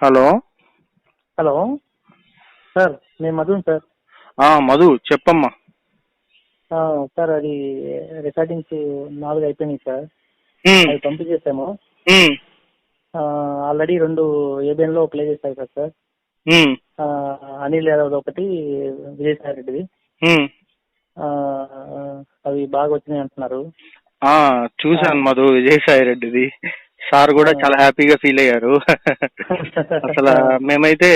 Hello. Hello. Sir నేను Madhun sir. Madhu చెప్పమ్మా. Sir అది రికార్డింగ్స్ నాలుగు అయిపోయినాయి సార్. అవి పంపించేసాము ఆల్రెడీ రెండు ఏబిఎన్లో ప్లే చేశారు కదా సార్. అనిల్ యాదవ్ ఒకటి విజయసాయి రెడ్డిది అవి బాగా వచ్చినాయి అంటున్నారు. చూశాను మధు విజయసాయి రెడ్డిది సార్ కూడా చాలా హ్యాపీగా ఫీల్ అయ్యారు. అసలు మేమైతే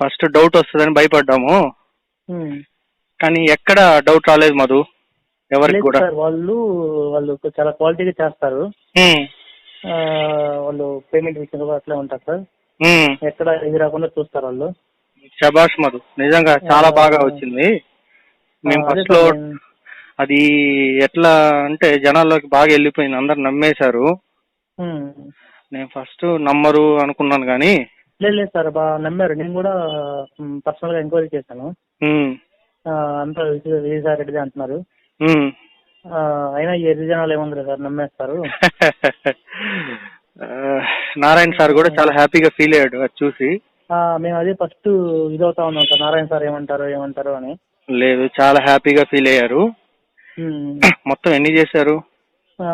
ఫస్ట్ డౌట్ వస్తుందని భయపడ్డాము. కానీ ఎక్కడ డౌట్ రాలేదు మధు ఎవరికి కూడా. వాళ్ళు వాళ్ళు చాలా క్వాలిటీగా చేస్తారు. వాళ్ళు పేమెంట్ విషయంలో అట్లే ఉంటారు సార్. ఎక్కడ ఇది రాకుండా చూస్తారు వాళ్ళు. శబాష్ మధు నిజంగా చాలా బాగా వచ్చింది. మేము ఫస్ట్లో అది ఎట్లా అంటే జనాల్లోకి బాగా వెళ్ళిపోయింది అందరు నమ్మేశారు. నేను ఫస్ట్ నమ్మరు అనుకున్నాను కానీ లేదు లేదు సార్ బాగా నమ్మారు. నేను కూడా పర్సనల్గా ఎంక్వైరీ చేశాను. అంతా విజయ- విజయసాయి అంటున్నారు. అయినా ఎర్రి జనాలు ఏముంది సార్ నమ్మేస్తారు. నారాయణ సార్ కూడా చాలా హ్యాపీగా ఫీల్ అయ్యాడు అది చూసి. మేము అదే ఫస్ట్ ఇదవుతా ఉన్నాం సార్ నారాయణ సార్ ఏమంటారు ఏమంటారు అని. లేదు చాలా హ్యాపీగా ఫీల్ అయ్యారు. మొత్తం ఎన్ని చేశారు?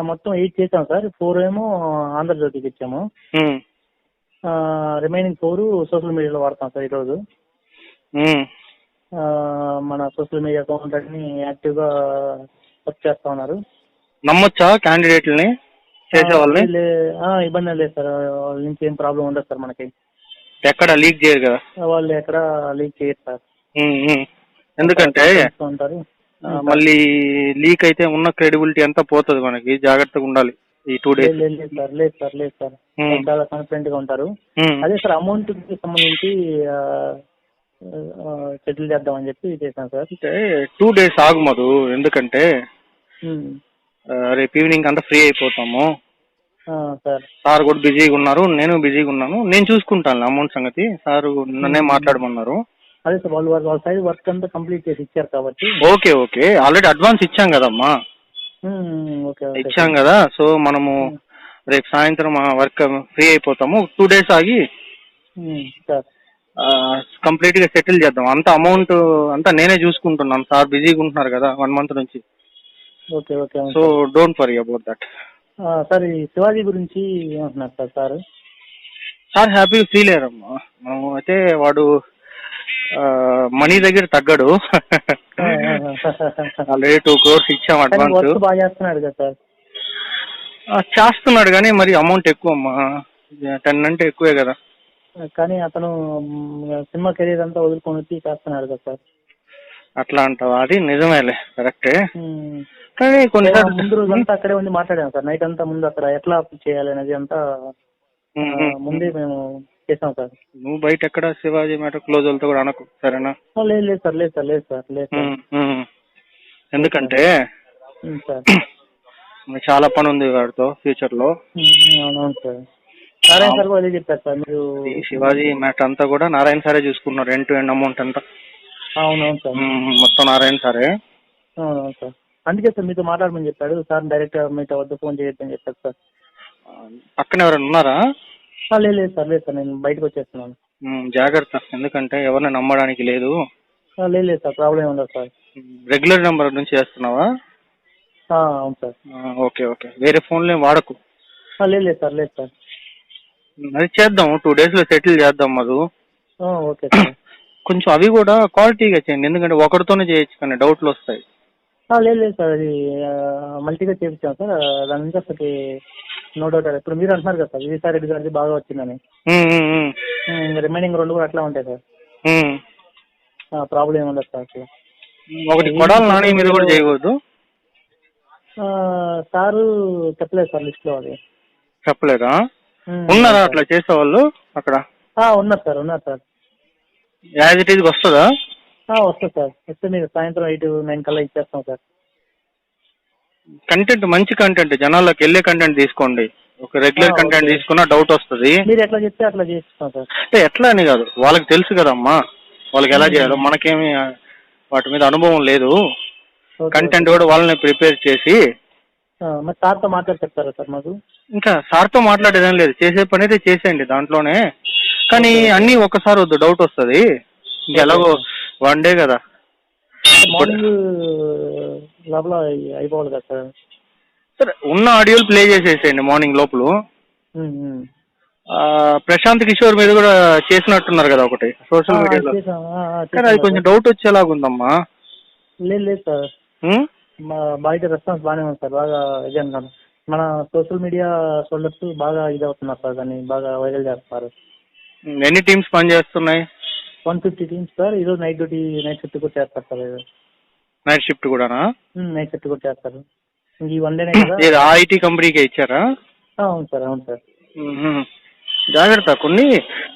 మొత్తం ఎయిట్ చేసాం సార్. ఫోర్ ఏమో ఆంధ్రజ్యోతికి ఇచ్చాము. రిమైనింగ్ ఫోర్ సోషల్ మీడియాలో వాడతాం సార్ ఈరోజు. మన సోషల్ మీడియా అకౌంట్ అన్ని యాక్టివ్గా వర్క్ చేస్తా ఉన్నారు. నమ్మొచ్చా క్యాండిడేట్లని చేసే వాళ్ళని? ఆ, లే- ఆ, ఇబ్బంది లేదు సార్. వాళ్ళ నుంచి ఏం ప్రాబ్లం ఉండదు సార్ మనకి. ఎక్కడ లీక్ చేయరు కదా? వాళ్ళు ఎక్కడ లీక్ చేయరు సార్. ఎందుకంటే ఉంటారు. మళ్ళీ లీక్ అయితే ఉన్న క్రెడిబిలిటీ అంతా పోతుంది మనకి. జాగ్రత్తగా ఉండాలి ఈ టూ డేస్ లేదు సార్ లేదు సార్ లేదు సార్. చాలా కాన్ఫిడెంట్గా ఉంటారు. అదే సార్ అమౌంట్ సంబంధించి సెటిల్ చేద్దామని చెప్పి చేశాను సార్. అంటే టూ డేస్ ఆగు మధు. ఎందుకంటే రేపు ఈవినింగ్ అంతా ఫ్రీ అయిపోతాము. సార్. కూడా బిజీగా ఉన్నారు నేను బిజీగా ఉన్నాను. నేను చూసుకుంటాను అమౌంట్ సంగతి. సార్ నన్నే మాట్లాడమన్నారు. అదే సార్ వాళ్ళు వాళ్ళ సైడ్ వర్క్ అంతా కంప్లీట్ చేసి ఇచ్చారు కాబట్టి. Okay okay. ఆల్రెడీ అడ్వాన్స్ ఇచ్చాం కదమ్మా. ఓకే ఇచ్చాం కదా. సో మనము రేపు సాయంత్రం వర్క్ ఫ్రీ అయిపోతాము. టూ డేస్ ఆగి సార్. కంప్లీట్గా సెటిల్ చేద్దాం. అంత అమౌంట్ అంతా నేనే చూసుకుంటున్నాను సార్. బిజీగా ఉంటున్నారు కదా వన్ మంత్ నుంచి. Okay okay so don't worry about that sir ఈ శివాజీ గురించి ఏమంటున్నారు సార్ సార్? సార్ హ్యాపీగా ఫీల్ అయ్యారమ్మా. మనం అయితే వాడు మనీ దగ్గర తగ్గడు. ఆల్రెడీ టూ క్రోర్స్ ఇచ్చాం అడ్వాన్స్. బాగా చేస్తున్నాడు కదా సార్. చేస్తున్నాడు కానీ మరి అమౌంట్ ఎక్కువ అమ్మా. టెన్ అంటే ఎక్కువే కదా. కానీ అతను సినిమా కెరీర్ అంతా వదులుకొని వచ్చి చేస్తున్నాడు కదా సార్. అట్లా అంటావా? అది నిజమేలే. కరెక్టే. కానీ నేను కొన్నిసార్లు ముందు రోజు అంతా అక్కడే ఉండి మాట్లాడాను సార్. నైట్ అంతా ముందు అక్కడ ఎట్లా చేయాలి అనేది అంతా. ముందే మేము చేసాం సార్. నువ్వు బయట ఎక్కడ శివాజీ మ్యాటర్ క్లోజ్ వాళ్ళతో కూడా అనకు సరేనా? లేదు లేదు సార్ లేదు సార్ లేదు సార్ లేదు సార్. ఉమ్, ఉమ్. ఎందుకంటే ఉమ్, సార్. నాకు చాలా పని ఉంది వాడితో ఫ్యూచర్లో ఉమ్, అవునవును సార్. నారాయణ సార్ కూడా అదే చెప్పారు సార్ మీరు ఈ శివాజీ మ్యాటర్ అంతా కూడా నారాయణ సారే చూసుకున్నారు ఎండ్ టు ఎండ్ అమౌంట్ అంతా. అవునవును సార్. ఉమ్, మొత్తం నారాయణ సారే. అవునవును సార్. అందుకే సార్ మీతో మాట్లాడమని చెప్పాడు సార్ డైరెక్ట్ మీతో వద్ద ఫోన్ చేయొద్దని చెప్పారు సార్. పక్కన ఎవరైనా ఉన్నారా? లేదు లేదు సార్ లేదు సార్ నేను బయటకు వచ్చేస్తున్నాను. ఉమ్, జాగ్రత్త. ఎందుకంటే ఎవరిని నమ్మడానికి లేదు. ఆ, లేదు లేదు సార్ ప్రాబ్లం ఉండదు సార్. రెగ్యులర్ నెంబర్ నుంచి చేస్తున్నావా? ఆ, అవును సార్. ఆ, ఓకే ఓకే. వేరే ఫోన్లే వాడకు? ఆ, లేదు లేదు సార్ లేదు సార్. అది చేద్దాం. టూ డేస్లో సెటిల్ చేద్దాం మధు. ఆ, ఓకే సార్. కొంచెం అవి కూడా క్వాలిటీగా చేయండి. ఎందుకంటే ఒకరితోనే చేయొచ్చు కానీ డౌట్లు వస్తాయి. ఆ, లేదు లేదు సార్ అది ఆ, మల్టీగా చేపించాం సార్. ఆ, దాని నుంచి అసలు నో డౌట్ ఇప్పుడు మీరు అంటున్నారు కదా సార్ విజయసాయి రెడ్డి గారిది బాగా వచ్చిందని. రిమైనింగ్ రెండు కూడా అట్లా ఉంటాయి సార్. ప్రాబ్లం ఏమి ఉండదు సార్ ఒకటి కొడాలి నాని మీద కూడా చేయకూడదు. సారు చెప్పలేదు సార్ లిస్ట్లో అది. చెప్పలేదా? ఉన్నారా అట్లా చేసేవాళ్ళు అక్కడ? ఉన్నారు సార్ ఉన్నారు సార్. యాజ్ ఇట్ ఈజ్ వస్తుందా? వస్తుంది సార్. వస్తే మీరు సాయంత్రం ఎయిట్ నైన్ కల్లా ఇచ్చేస్తాం సార్. కంటెంట్ మంచి కంటెంట్ జనాల్లోకి వెళ్ళే కంటెంట్ తీసుకోండి. ఒక రెగ్యులర్ కంటెంట్. తీసుకున్నా డౌట్ వస్తుంది. మీరు ఎట్లా చెప్తే అట్లా చేస్తాం సార్. అంటే ఎట్లా అని కాదు. వాళ్ళకి తెలుసు కదమ్మా. వాళ్ళకి ఎలా చేయాలో. మనకేమి వాటి మీద అనుభవం లేదు. కంటెంట్. కూడా వాళ్ళని ప్రిపేర్ చేసి మరి సార్తో మాట్లాడి చెప్తారా సార్ మాకు? ఇంకా సార్తో మాట్లాడేదేం లేదు. చేసే పని అయితే చేసేయండి దాంట్లోనే. కానీ అన్నీ ఒక్కసారి వద్దు. డౌట్ వస్తుంది. ఇంక ఎలాగో వన్ డే కదా. మార్నింగ్ లోపల అయిపోవాలి కదా సార్. సరే ఉన్న ఆడియోలు ప్లే చేసేసేయండి మార్నింగ్ లోపల. ప్రశాంత్ కిషోర్ మీద కూడా చేసినట్టున్నారు కదా ఒకటి సోషల్ మీడియాలో. కానీ అది కొంచెం. డౌట్ వచ్చేలాగుందమ్మా లేదు లేదు సార్. బయట రెస్పాన్స్ బాగానే ఉంది సార్ బాగా ఇది అంటాను మన సోషల్ మీడియా సోల్డర్స్ బాగా ఇది అవుతున్నారు సార్ దాన్ని బాగా వైరల్ చేస్తున్నారు. ఎన్ని టీమ్స్ పనిచేస్తున్నాయి? వన్ ఫిఫ్టీ టీమ్స్ సార్ ఈరోజు నైట్ డ్యూటీ నైట్ షిఫ్ట్ కూడా చేస్తారు సార్ నైట్ షిఫ్ట్ కూడానా? నైట్ షిఫ్ట్ కూడా చేస్తారు. ఈ వన్ డేనే కదా? ఏది ఆ ఐటీ కంపెనీకే ఇచ్చారా? అవును సార్ అవును సార్. జాగ్రత్త కొన్ని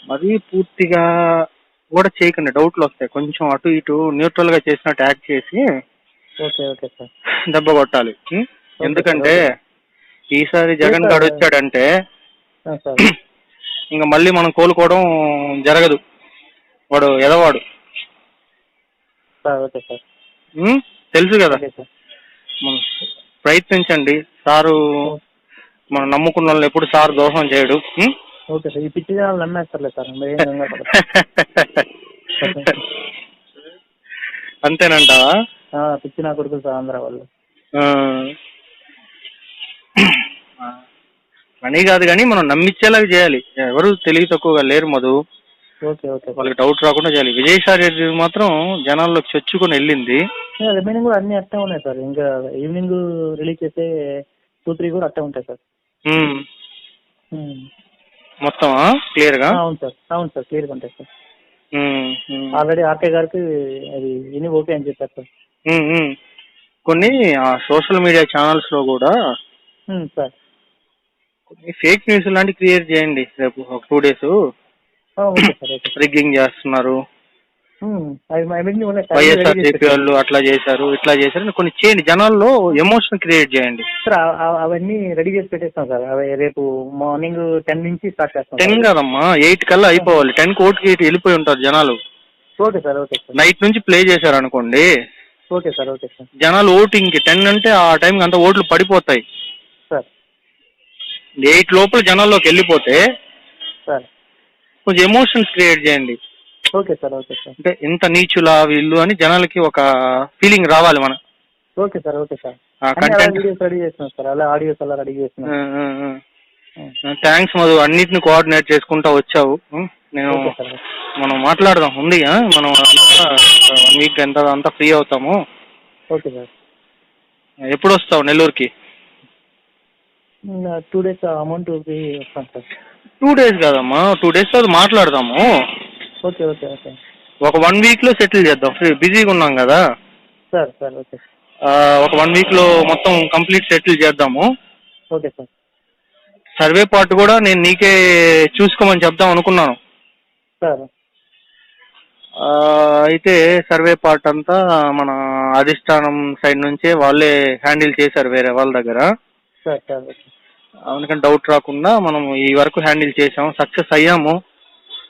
మరీ పూర్తిగా కూడా చేయకండి. డౌట్లు వస్తాయి. కొంచెం అటు ఇటు న్యూట్రల్గా చేసినట్టు యాక్ట్ చేసి ఓకే ఓకే సార్. దెబ్బ కొట్టాలి? ఎందుకంటే ఈసారి జగన్ గారు వచ్చాడంటే ఇంకా మళ్ళీ మనం కోలుకోవడం జరగదు. వాడు ఎదవాడు. Okay sir? తెలుసు కదా. ప్రయత్నించండి. సారు మనం నమ్ముకున్న వాళ్ళని ఎప్పుడు సార్ దోషం చేయడు? ఓకే సార్ ఈ పిచ్చి జనాలు నమ్మేస్తారులే సార్. అంతేనంటావా? పిచ్చి నా సార్ ఆంధ్ర వాళ్ళు. అని కాదు కానీ మనం నమ్మించేలాగా చేయాలి. ఎవరు తెలివి తక్కువగా లేరు మధు. Okay okay. వాళ్ళకి డౌట్ రాకుండా చేయాలి. విజయసాయి రెడ్డి మాత్రం జనాల్లోకి చొచ్చుకొని వెళ్ళింది. రిమైనింగ్ కూడా అన్ని అట్టే ఉన్నాయి సార్. ఇంకా ఈవినింగ్ రిలీజ్ చేసే టూ త్రీ కూడా అట్టే ఉంటాయి సార్. మొత్తం క్లియర్గా? అవును సార్. అవును సార్ క్లియర్గా ఉంటాయి సార్. ఆల్రెడీ ఆర్కే గారికి అది విని ఓకే అని చెప్పారు సార్. కొన్ని సోషల్ మీడియా ఛానల్స్లో కూడా సార్. కొన్ని ఫేక్ న్యూస్ లాంటివి క్రియేట్ చేయండి రేపు ఒక టూ డేస్ రిగ్గింగ్ చేస్తున్నారు. వాళ్ళు అట్లా చేశారు ఇట్లా చేశారు కొన్ని చేయండి. జనాల్లో ఎమోషన్ క్రియేట్ చేయండి. సార్ అవన్నీ రెడీ చేసి పెట్టేస్తాం సార్. అవి రేపు మార్నింగ్ టెన్ నుంచి స్టార్ట్ చేస్తాం టెన్. కాదమ్మా ఎయిట్ కల్లా అయిపోవాలి. టెన్ కోటికి ఎయిట్ వెళ్ళిపోయి ఉంటారు జనాలు. Okay sir okay sir. Night నుంచి ప్లే చేశారు అనుకోండి. Okay sir okay sir. జనాలు ఓటింగ్కి టెన్ అంటే ఆ టైంకి అంత ఓట్లు పడిపోతాయి. సార్. ఎయిట్ లోపల జనాల్లోకి వెళ్ళిపోతే సార్. కొంచెం ఎమోషన్స్ క్రియేట్ చేయండి. Okay sir okay sir. అంటే ఇంత నీచులా వీళ్ళు అని జనాలకి ఒక ఫీలింగ్ రావాలి మన. Okay sir okay sir. ఆ వీడియోస్ రెడీ చేస్తున్నాం సార్ అలా ఆడియోస్ అలా రెడీ చేస్తున్నాం. థ్యాంక్స్ మధు అన్నిటిని కోఆర్డినేట్ చేసుకుంటా వచ్చావు. ఉం, నేను ఓకే సార్ మనం మాట్లాడదాం ఉంది ఆ? మనం వన్ వీక్ ఎంత అంతా ఫ్రీ అవుతాము. Okay sir. ఎప్పుడు వస్తావు నెల్లూరుకి two days amount sir. Two days కాదమ్మా టూ డేస్ తర్వాత మాట్లాడదాము. ఓకే ఓకే ఓకే ఒక వన్ వీక్లో సెటిల్ చేద్దాం. ఫ్రీ బిజీగా ఉన్నాం కదా? సార్ సార్ ఓకే ఒక వన్ వీక్లో మొత్తం కంప్లీట్ సెటిల్ చేద్దాము. ఓకే సార్ సర్వే పార్ట్ కూడా నేను నీకే చూసుకోమని చెప్దాం అనుకున్నాను. సార్ అయితే సర్వే పార్ట్ అంతా మన అధిష్టానం సైడ్ నుంచే వాళ్ళే హ్యాండిల్ చేశారు వేరే వాళ్ళ దగ్గర. సార్ సార్ ఓకే అందుకని డౌట్ రాకుండా మనం ఈ వరకు హ్యాండిల్ చేసాం సక్సెస్ అయ్యాము.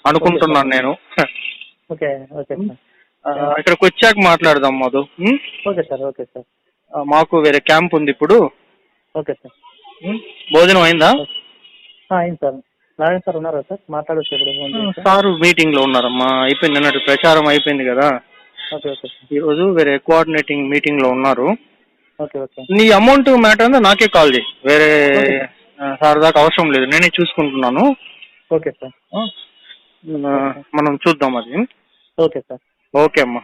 అనుకుంటున్నాను నేను. ఓకే ఓకే సార్ ఆ, ఇక్కడికి వచ్చాక మాట్లాడదాం Madhu? Okay sir okay sir మాకు వేరే క్యాంప్ ఉంది ఇప్పుడు. ఓకే సార్ ఉం? భోజనం అయిందా? ఆ, అయింది సార్ నారాయణ సార్ ఉన్నారా సార్ మాట్లాడచ్చు ఇప్పుడు చేసి? సారు మీటింగ్లో ఉన్నారమ్మా. అయిపోయింది అన్నట్టు ప్రచారం అయిపోయింది కదా. ఓకే ఓకే సార్ ఈ రోజు వేరే కోఆర్డినేటింగ్ మీటింగ్లో ఉన్నారు. ఓకే ఓకే నీ అమౌంట్ మ్యాటర్ అంతా నాకే కాల్ చేయి. వేరే సార్ దాకా అవసరం లేదు. నేనే చూసుకుంటున్నాను. ఓకే సార్ మనం చూద్దాం అది. Okay sir. ఓకే అమ్మా.